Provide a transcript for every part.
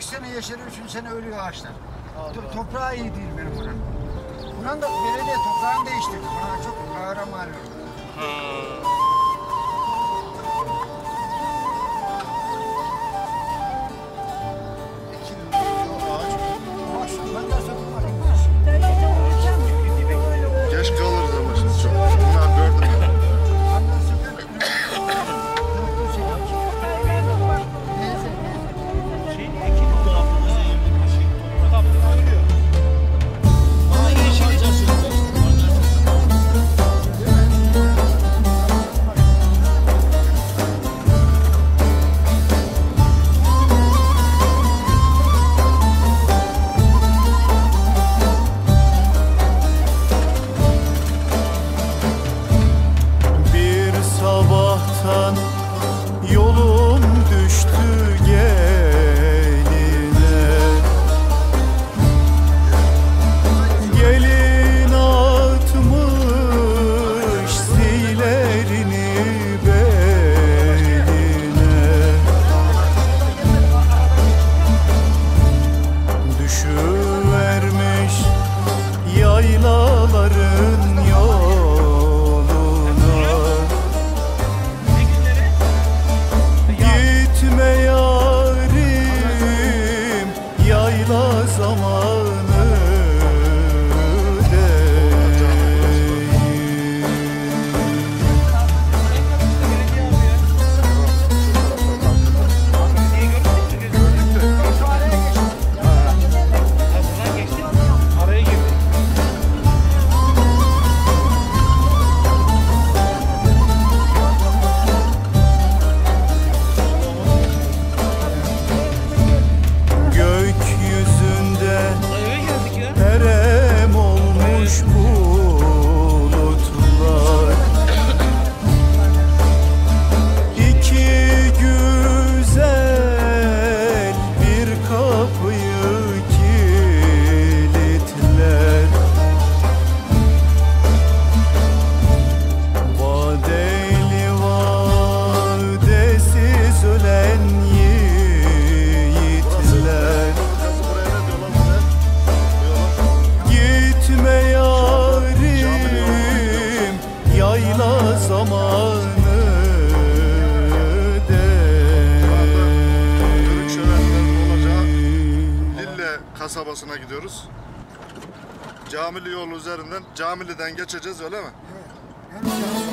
iki sene yeşeriyor, üç sene ölüyor ağaçlar. To toprağı iyi değil benim buranın. Buranın da belediye toprağını değiştirdi. Bana çok ağıra mal oldu. zamanı Dürük şölenlerin olacağı Lille kasabasına gidiyoruz. Camili yolu üzerinden Camili'den geçeceğiz öyle mi? Evet.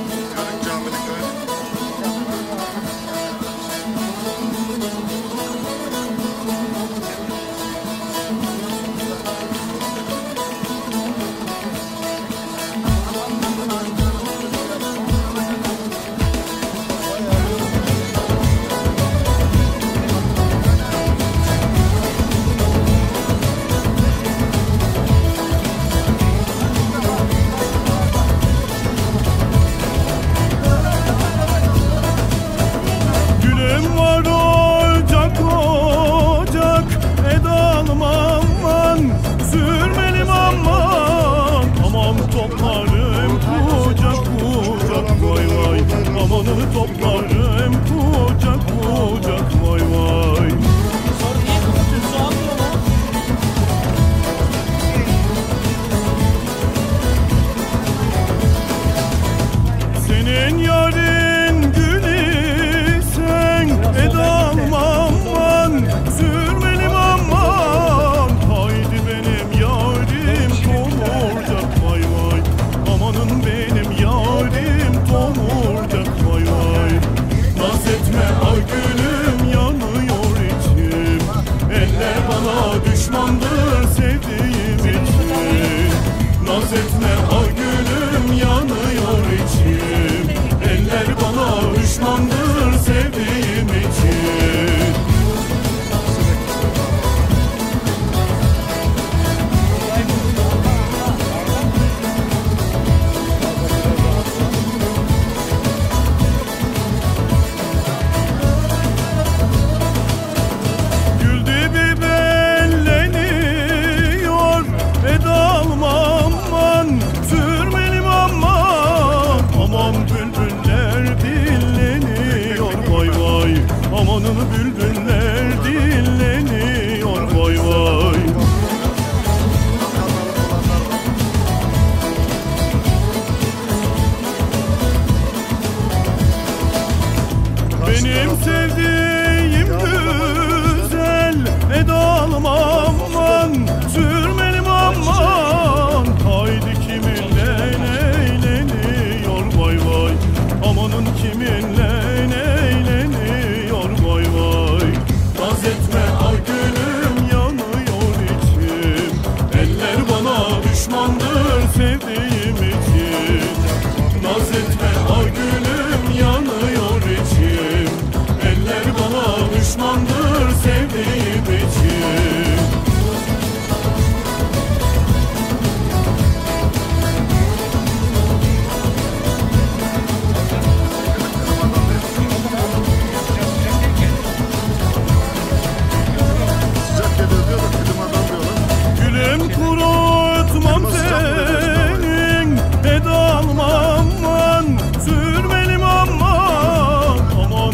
senin Eda almam aman. Sürmelim aman Aman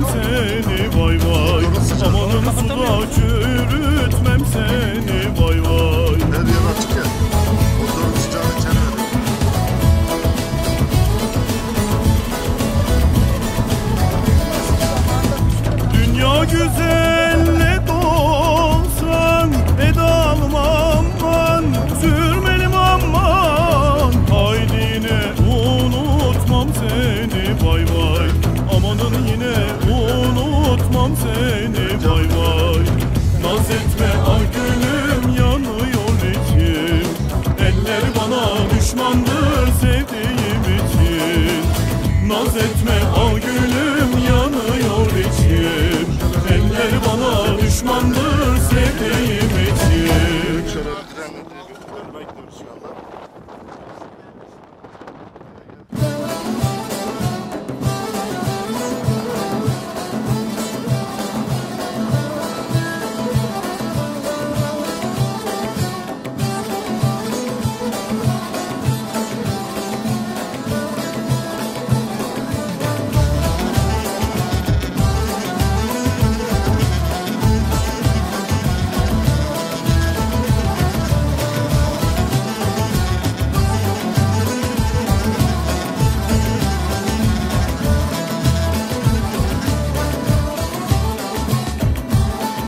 seni Vay vay. Amanın suda çürütmem seni. Oy gülüm.